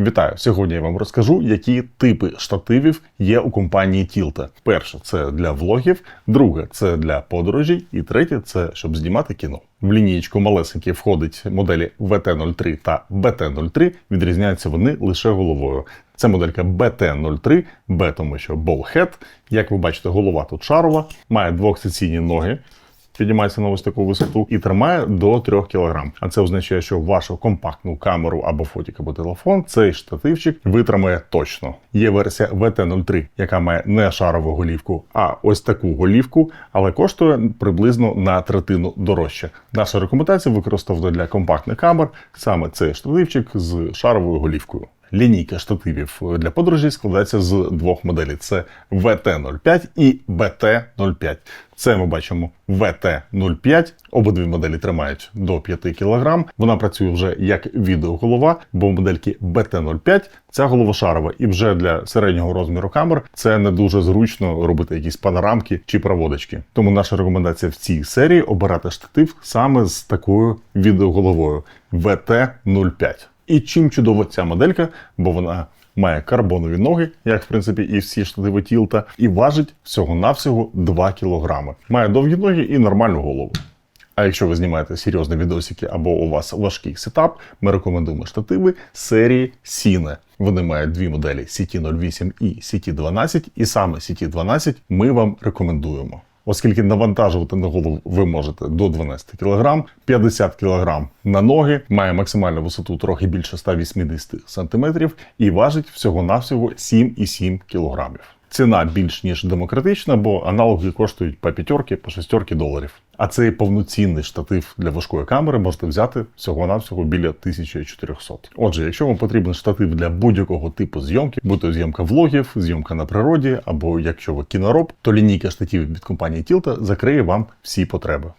Вітаю! Сьогодні я вам розкажу, які типи штативів є у компанії Tilta. Перше це для влогів, друге це для подорожей, і третє це щоб знімати кіно. В лінієчку малесенькі входить моделі VT03 та BT03. Відрізняються вони лише головою. Це моделька BT03, B, тому що Ballhead. Як ви бачите, голова тут шарова, має двохсеційні ноги піднімається на ось таку висоту і тримає до 3 кг. А це означає, що вашу компактну камеру або фотік, або телефон цей штативчик витримає точно. Є версія VT03, яка має не шарову голівку, а ось таку голівку, але коштує приблизно на третину дорожче. Наша рекомендація використовувати для компактних камер саме цей штативчик з шаровою голівкою. Лінійка штативів для подорожі складається з двох моделей: це VT05 і BT05. Це ми бачимо VT05. Обидві моделі тримають до 5 кг. Вона працює вже як відеоголова, бо в модельки BT05 ця голова шарова, і вже для середнього розміру камер це не дуже зручно робити якісь панорамки чи проводочки. Тому наша рекомендація в цій серії обирати штатив саме з такою відеоголовою VT05. І чим чудова ця моделька, бо вона має карбонові ноги, як в принципі і всі штативи Тілта, і важить всього-навсього 2 кг. Має довгі ноги і нормальну голову. А якщо ви знімаєте серйозні відосики або у вас важкий сетап, ми рекомендуємо штативи серії Cine. Вони мають дві моделі CT08 і CT12, і саме CT12 ми вам рекомендуємо. Оскільки навантажувати на голову ви можете до 12 кг, 50 кг на ноги, має максимальну висоту трохи більше 180 см і важить всього-навсього 7,7 кг. Ціна більш ніж демократична, бо аналоги коштують по п'ятерки, по шестерки доларів. А цей повноцінний штатив для важкої камери можете взяти всього-навсього біля 1400. Отже, якщо вам потрібен штатив для будь-якого типу зйомки, будь то зйомка влогів, зйомка на природі, або якщо ви кінороб, то лінійка штативів від компанії Tilta закриє вам всі потреби.